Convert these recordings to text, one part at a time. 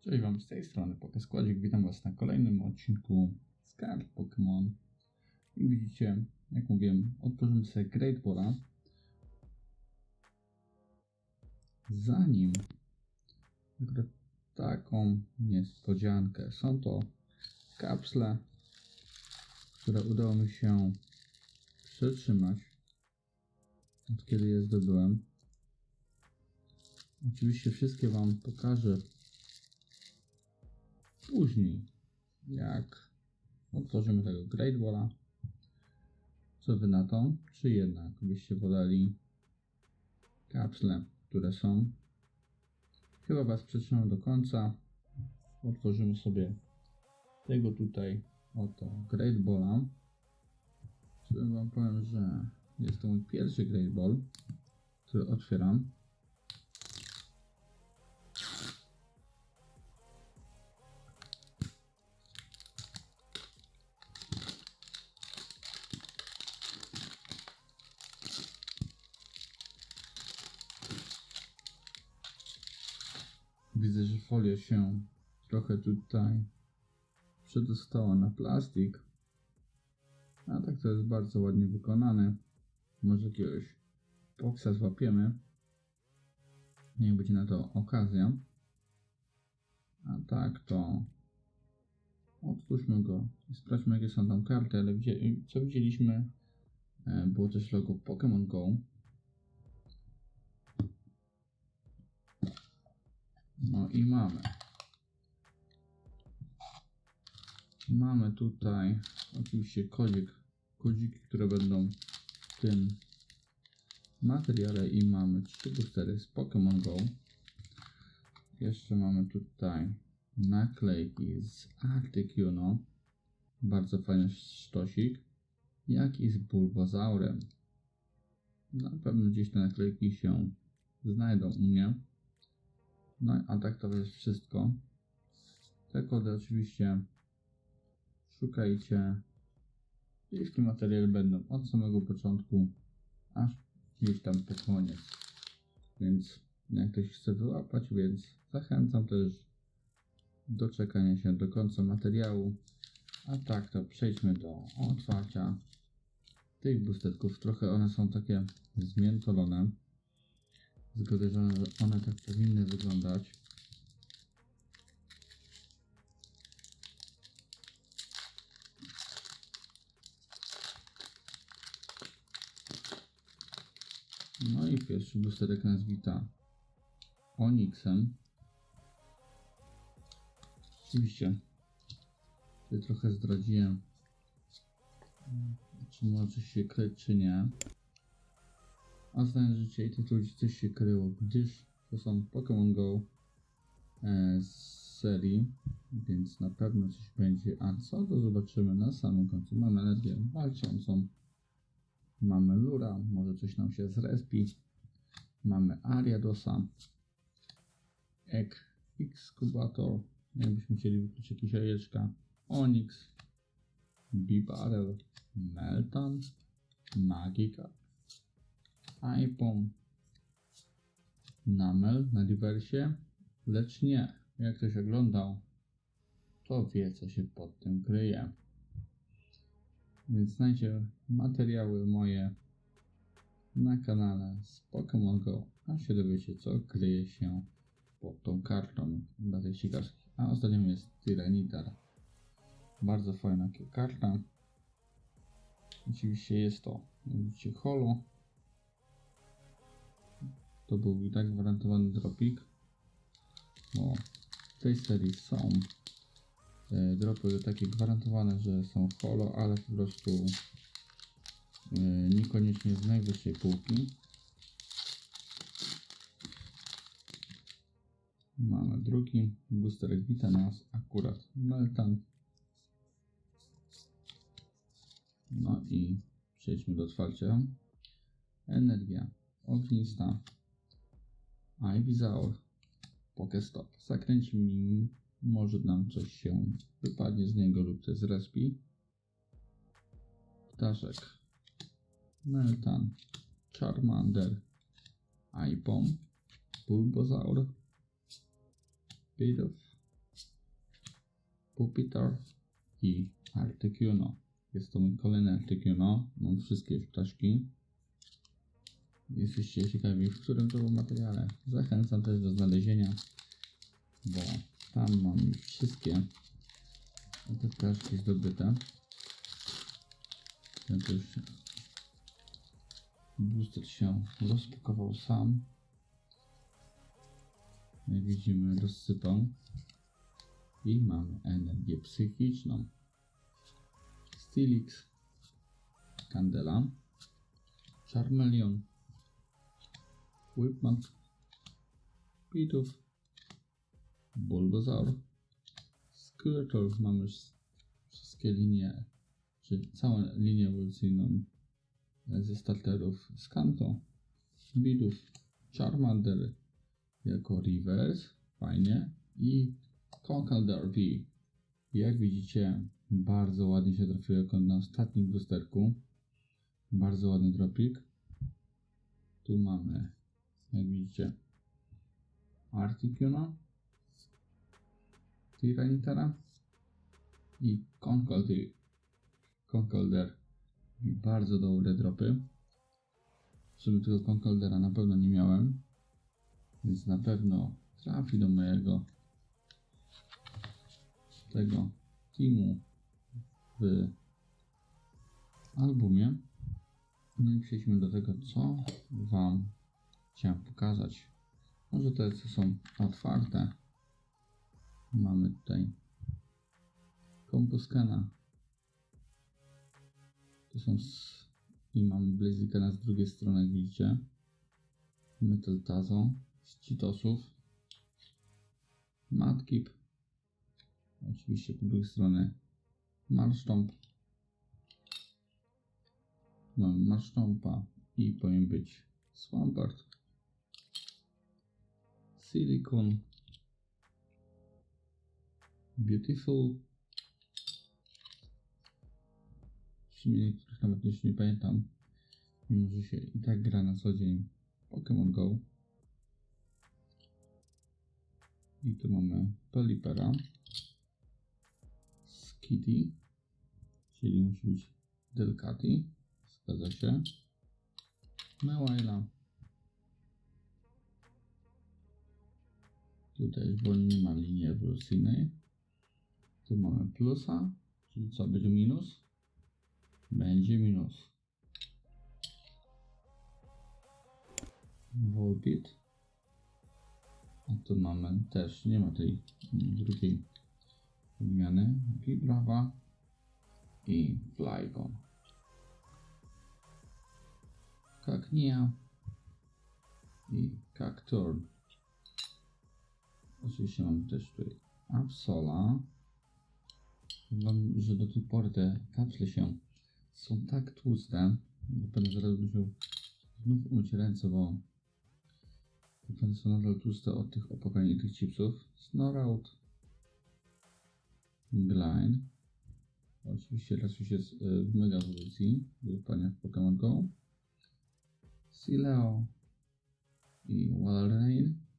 Cześć Wam z tej strony Pokeskładzik. Witam Was na kolejnym odcinku z kart Pokémon. I widzicie, jak mówiłem, otworzymy sobie Great Balla. Zanim taką niespodziankę. Są to kapsle, które udało mi się przetrzymać od kiedy je zdobyłem. Oczywiście wszystkie Wam pokażę później, jak otworzymy tego Great Walla. Co Wy na to? Czy jednak byście podali kapsle, które są? Chyba Was przytrzymam do końca. Otworzymy sobie tego tutaj oto Great Balla. Wam powiem, że jest to mój pierwszy Great Ball, który otwieram. Widzę, że folia się trochę tutaj przedostała na plastik. A tak to jest bardzo ładnie wykonane. Może jakiegoś boksa złapiemy. Niech będzie na to okazja. A tak to otwórzmy go i sprawdźmy jakie są tam karty, ale co widzieliśmy e, było też logo Pokémon Go. No i mamy. Mamy tutaj oczywiście kodzik, kodziki, które będą w tym materiale i mamy trzy boostery z Pokémon Go. Jeszcze mamy tutaj naklejki z Arctic Uno. Bardzo fajny sztosik. Jak i z Bulbasaurem. Na pewno gdzieś te naklejki się znajdą u mnie. No a tak to jest wszystko. Te kody oczywiście szukajcie. Jeśli materiały będą od samego początku, aż gdzieś tam po koniec. Więc jak ktoś chce wyłapać, więc zachęcam też do czekania się do końca materiału. A tak to przejdźmy do otwarcia tych boosterków. Trochę one są takie zmiętolone. Zgodzę, że one tak powinny wyglądać. No i pierwszy boosterek nas wita Onyxem. Oczywiście tutaj trochę zdradziłem, czy może się kryć, czy nie. A znając życie i tych ludzi coś się kryło, gdyż to są Pokémon Go e, z serii, więc na pewno coś będzie. A co to zobaczymy na samym końcu. Mamy energię walczącą. Mamy Lura, może coś nam się zrespi. Mamy Ariadosa. Ek Excubator. Jakbyśmy chcieli wykluczyć jakieś jajeczka. Onyx. Bibarel. Meltan. Magikarp. iPom. Namel na rewersie. Lecz nie. Jak ktoś oglądał, to wie co się pod tym kryje. Więc znajdzie materiały moje na kanale z Pokémon Go, a się dowiecie co kryje się pod tą kartą dla tych ciekawskich. A ostatnią jest Tyranitar. Bardzo fajna karta. Oczywiście jest to, widzicie, holo. To był i tak gwarantowany dropik. Bo w tej serii są E, dropy takie gwarantowane, że są holo, ale po prostu e, niekoniecznie z najwyższej półki. Mamy drugi boosterek, wita nas akurat Meltan. No i przejdźmy do otwarcia. Energia ognista. Ivysaur. Pokestop. Zakręcimy nim może nam coś się wypadnie z niego lub też z respi. Ptaszek. Meltan. Charmander. Ipom. Bulbasaur. Bit of Pupitar i Articuno. Jest to mój kolejny Articuno. Mam wszystkie ptaszki. Jesteście ciekawi, w którym to był materiale. Zachęcam też do znalezienia, bo tam mam wszystkie te ptaszki zdobyte. Ten to już booster się rozpakował sam. Jak widzimy, rozsypał. I mamy energię psychiczną. Stilix, Candela, Charmeleon, Whipmunk, Pitów, Bulbasaur, Squirtle. Mamy wszystkie linie, czy całą linię ewolucyjną ze starterów Skanto, Bidów, Charmander jako reverse, fajnie i Conkeldurr V. Jak widzicie, bardzo ładnie się trafiło jako na ostatnim boosterku. Bardzo ładny dropik. Tu mamy, jak widzicie, Articuno, Tyranitar i. I Bardzo dobre dropy. Sumie tego Conkeldera na pewno nie miałem. Więc na pewno trafi do mojego tego teamu w albumie. No i przejdźmy do tego, co Wam chciałem pokazać. Może te, co są otwarte. Mamy tutaj Kompuskana. To są z... i mamy Blazykana z drugiej strony, jak widzicie. Metal Tazo z Cheetosów. Madkip. Oczywiście po drugiej stronie Marsztomp. Mamy Marsztompa i powinien być Swampert. Silicon. Beautiful. W sumie niektórych nawet już nie pamiętam. Mimo, że się i tak gra na co dzień Pokémon Go. I tu mamy Pelipera. Skitty. Czyli musi być Delcati. Zgadza się. Mewaila. Tutaj bo nie ma linii ewolucyjnej. Tu mamy plusa, czyli co będzie minus? Będzie minus. Volbit. A tu mamy też, nie ma tej drugiej odmiany. Vibrava i Flygon. Cacnea i Cacturn. Oczywiście mam też tutaj Absola. Wam, że do tej pory te kapsle się są tak tłuste, że pewnie zaraz będę musiał znów umyć ręce, bo one są nadal tłuste od tych opakań i tych chipsów. Snout, Gline. Oczywiście teraz już jest y, w mega ewolucji do wypania w Pokémon Go. Sileo i Walrein.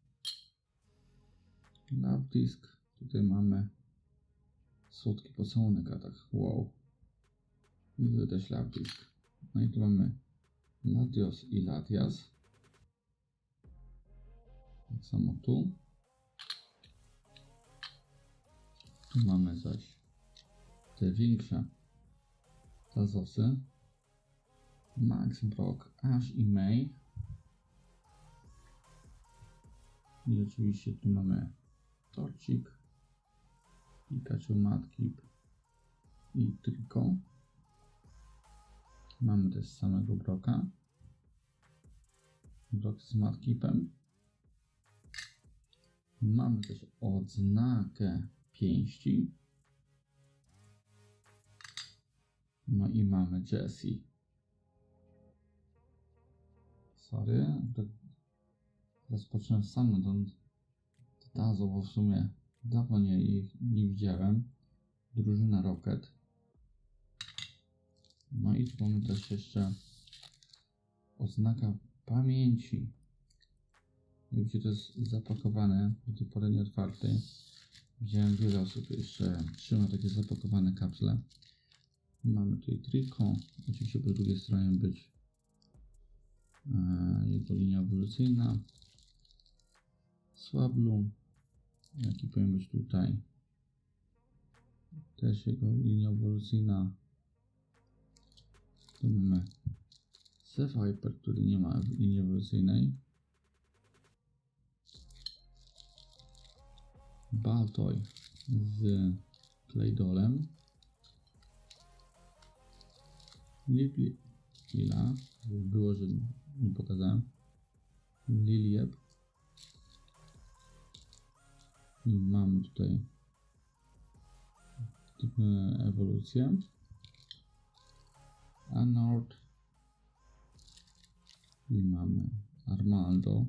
Disk. Tutaj mamy słodki pocałunek atak. Wow. I tu też Love Disk. No i tu mamy Latios i Latias. Tak samo tu. Tu mamy zaś te większe tazosy. Max, Brock, Ash i May. I oczywiście tu mamy Torcik, Pikachu, Madkip i Trico. Mamy też samego Broka. Brok z Madkipem. Mamy też odznakę pięści. No i mamy Jessie. Sorry, rozpocznę sam tą Tazo, bo w sumie dawno nie, nie widziałem. Drużyna Rocket. No i tu mamy też jeszcze oznaka pamięci. Widzicie, to jest zapakowane, do tej pory nie otwarte. Widziałem wiele osób jeszcze trzyma takie zapakowane kapsle. Mamy tutaj Trico. Oczywiście po drugiej stronie być e, jego linia ewolucyjna. Swablu. Jaki powinien być tutaj. Też jego linia ewolucyjna. Tu mamy Seviper, który nie ma linii ewolucyjnej. Baltoy z Claydolem. Lili, żeby było, że nie pokazałem. Lilieb. Mamy tutaj ewolucję. Anord. I mamy Armaldo.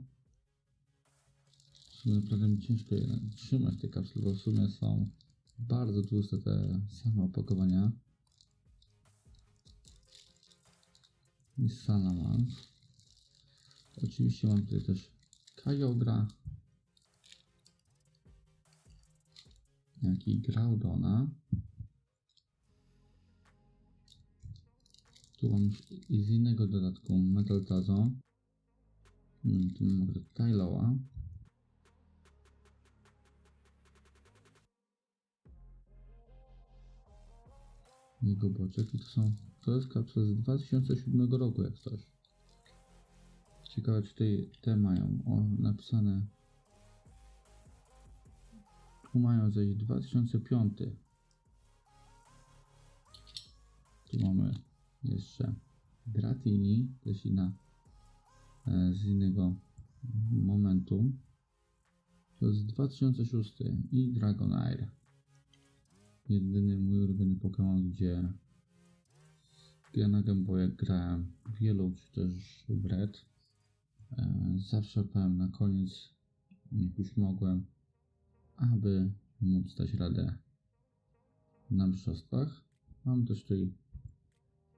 W sumie naprawdę mi ciężko je trzymać te kapsle, bo w sumie są bardzo tłuste te same opakowania. I Salamans. Oczywiście mam tutaj też Kyogre. Jak i Groudona. Tu mam z innego dodatku Metaltazo. Hmm, tu mam akurat Tyloa. Jego boczek i to są, to jest kapsla z 2007 roku jak coś. Ciekawe czy tej, te mają o, napisane tu mają zaś 2005 tu mamy jeszcze Dratini, też inna e, z innego momentu. To jest 2006 i Dragonair. Jedyny mój ulubiony Pokémon, gdzie ja na Game Boya grałem wielu, czy też w Red. E, zawsze powiem na koniec, jak już mogłem, aby móc dać radę na mistrzostwach. Mam też tutaj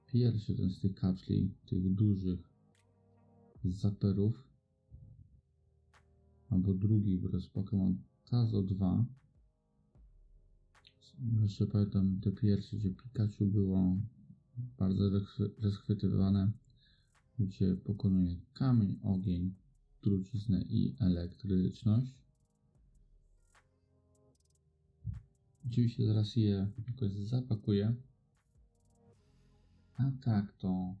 pierwszy ten z tych kapsli, tych dużych zaperów. Albo drugi, bo to jest Pokémon Tazo 2. Jeszcze pamiętam te pierwsze, gdzie Pikachu było bardzo rozchwytywane, gdzie pokonuje kamień, ogień, truciznę i elektryczność. Oczywiście zaraz je jakoś zapakuję. A tak to.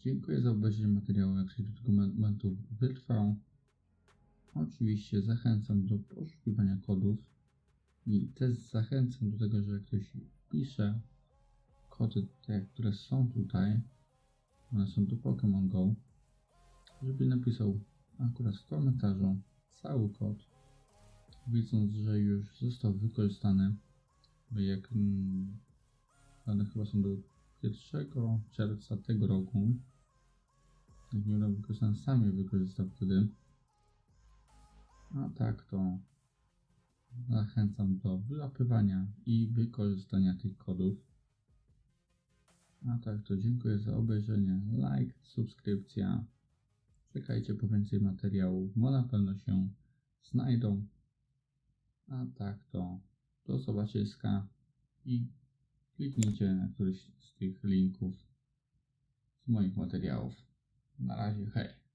Dziękuję za obejrzenie materiału, jak się do tego momentu wytrwał. Oczywiście zachęcam do poszukiwania kodów i też zachęcam do tego, że jak ktoś pisze kody te, które są tutaj, one są do Pokémon Go, żeby napisał akurat w komentarzu cały kod, widząc, że już został wykorzystany, bo jak mm, one chyba są do 1 czerwca tego roku. Jak nie uda wykorzystany, sam je wykorzystał wtedy. A tak to zachęcam do wyłapywania i wykorzystania tych kodów. A tak to dziękuję za obejrzenie, like, subskrypcja. Czekajcie po więcej materiałów, bo na pewno się znajdą. A tak to do zobaczyska i kliknijcie na któryś z tych linków z moich materiałów. Na razie, hej!